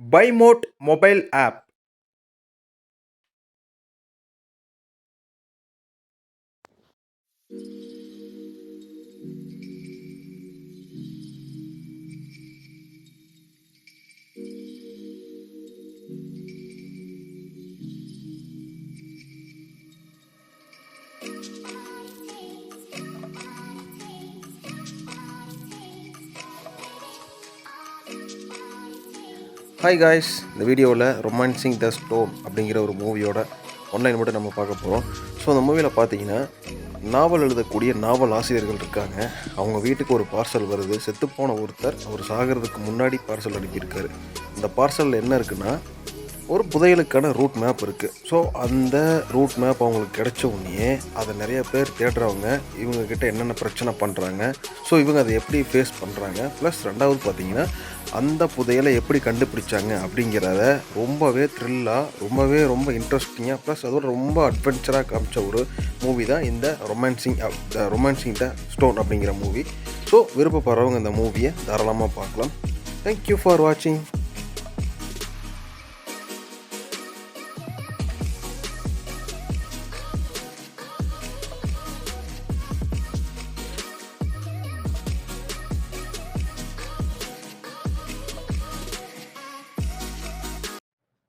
by mod mobile app hi guys இந்த வீடியோவில் romancing த storm அப்படிங்கிற ஒரு மூவியோட ஒன்லைன் மட்டும் நம்ம பார்க்க போகிறோம் ஸோ அந்த மூவியில் பார்த்தீங்கன்னா நாவல் எழுதக்கூடிய நாவல் ஆசிரியர்கள் இருக்காங்க. அவங்க வீட்டுக்கு ஒரு பார்சல் வருது. செத்துப்போன ஒருத்தர் அவர் சாகிறதுக்கு முன்னாடி பார்சல் அனுப்பியிருக்காரு. இந்த பார்சலில் என்ன இருக்குன்னா ஒரு புதையலுக்கான ரூட் மேப் இருக்குது ஸோ அந்த ரூட் மேப் அவங்களுக்கு கிடைச்ச உடனே அதை நிறைய பேர் தேடுறவங்க இவங்கக்கிட்ட என்னென்ன பிரச்சனை பண்ணுறாங்க ஸோ இவங்க அதை எப்படி ஃபேஸ் பண்ணுறாங்க ப்ளஸ் ரெண்டாவது பார்த்தீங்கன்னா அந்த புதையலை எப்படி கண்டுபிடிச்சாங்க அப்படிங்கிறத ரொம்பவே த்ரில்லாக ரொம்பவே ரொம்ப இன்ட்ரெஸ்டிங்காக ப்ளஸ் அதோட ரொம்ப அட்வென்ச்சராக காமிச்ச ஒரு மூவி தான் இந்த ரொமான்சிங் ரொமான்சிங் த ஸ்டோன் அப்படிங்கிற மூவி ஸோ விருப்பப்படுறவங்க இந்த மூவியை தாராளமாக பார்க்கலாம். தேங்க்யூ ஃபார் வாட்சிங்